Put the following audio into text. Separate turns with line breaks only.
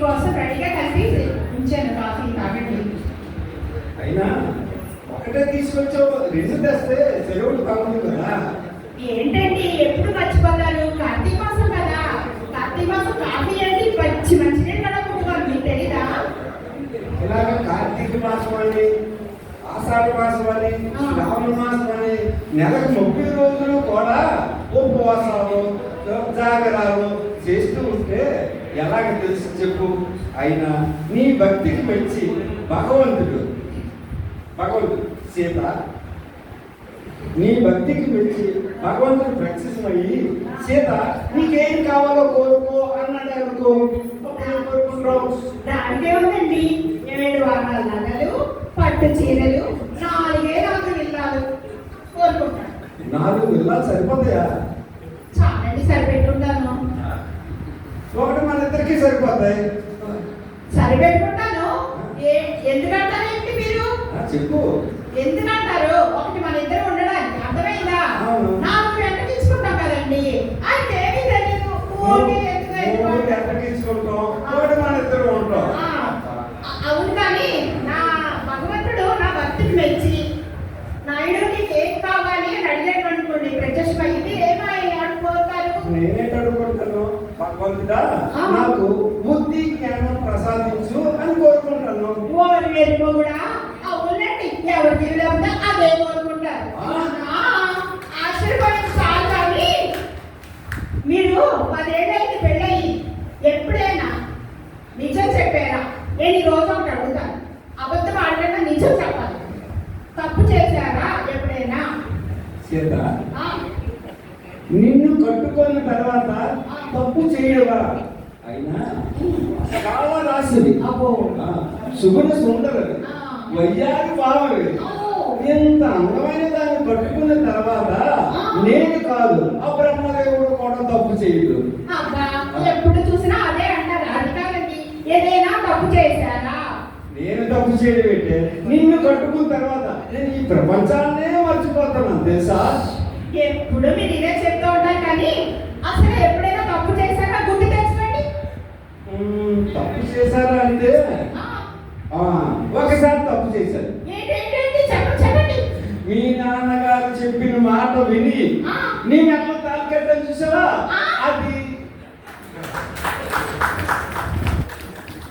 మీకోసం రెడీగా కలిపి ఉంచాను కాఫీ తాగండి.
అయినా ఒకటే తీసుకొచ్చావు రెండు తెస్తే సెలవులు కావాలి కదా.
ఏంటండి ఎప్పుడు మర్చిపోతారు? కార్తీక మాసం కదా. కార్తీక మాసం కాఫీ అంటే మంచి మంచినీళ్ళు కదా పుట్టుకోవాలి మీకు తెలీదా?
ఇలాగ కార్తీక మాసం అని ఆషాఢ మాసం అని శ్రావణ మాసం అని నెలకు ముప్పై రోజులు కూడా ఉపవాసాలు జాగరాలు చేస్తూ ఉంటే ఎలాగ తెలుసు చెప్పు? అయినా నీ భక్తికి మెచ్చి భగవంతుడు భగవంతుడు సీత నీ భక్తికి మెచ్చి భగవంతుడు ప్రత్యక్షమయ్యి సీత నీకేం కావాలో కోరుకో అన్నాడు అనుకో కోరుకుంటావు
దానికే ఉందండి ఏడు వారాల నగలు పట్టు చీరలు నాలుగే కోరుకుంటాను.
నాలుగు సరిపోతాయా?
చాలండి
మన ఇద్దరికి సరిపోతాయి.
సరిపెట్టుకుంటాను. ఎందుకంటారేంటి మీరు?
చెప్పు.
ఎందుకంటారు? ఒకటి మన ఇద్దరు ఉండడానికి అర్థమైందా. నాలుగు వెంట తీసుకుంటాం కదండి. అయితే ఏమీ తెలియదు అవును కానీ నా భగవంతుడు నా భక్తిని మెచ్చి నాయుడు నీకు ఏం కావాలి అని అడిగాడు.
భగవంతుడా. నాకు బుద్ధి జ్ఞానం ప్రసాదించు అని కోరుకుంటాను
ఓరి వెలుగు కూడా అవునండి ఎవరి జీవితంలో అదే కోరుకుంటారు.
ఆ.
ఆ, ఆశ్చర్యపోయిన చాలు కానీ మీరు పదేళ్ళైంది పెళ్ళయి. ఎప్పుడైనా నిజం చెప్పారా? నేను ఈ రోజు ఒకటి అడుగుతాను. అబద్ధం ఆడకుండా నిజం చెప్పాలి. తప్పు చేశారా ఎప్పుడైనా?
నిన్ను కట్టుకున్న తర్వాత తప్పు చేయవా అయినా చాలా రాసింది. సుగుణ సుందరది. వయ్యారి
అమ్మో.
ఎంత అందమైన దాన్ని పట్టుకున్న తర్వాత నేను కాదు ఆ బ్రహ్మదేవుడు కూడా తప్పు చేయడు.
ఎప్పుడు చూసినా అదే అంటారు. ఏదైనా తప్పు చేశారా
నేను తప్పు చేయడం ఏంటే నిన్ను కట్టుకున్న తర్వాత నేను ఈ ప్రపంచాన్నే మర్చిపోతున్నాను తెలుసా?
ఎప్పుడు మీరు ఇదే చెప్తూ ఉంటారు కానీ అసలు ఎప్పుడైనా తప్పు చేశారా గుర్తు తెచ్చుకోండి
మ్మ్, తప్పు చేశారా అంటే ఒకసారి తప్పు
చెప్పండి
మీ నాన్నగారు చెప్పిన మాట విని
ఆ.
నీ మెల్ల తాకెట్టని చూసావా?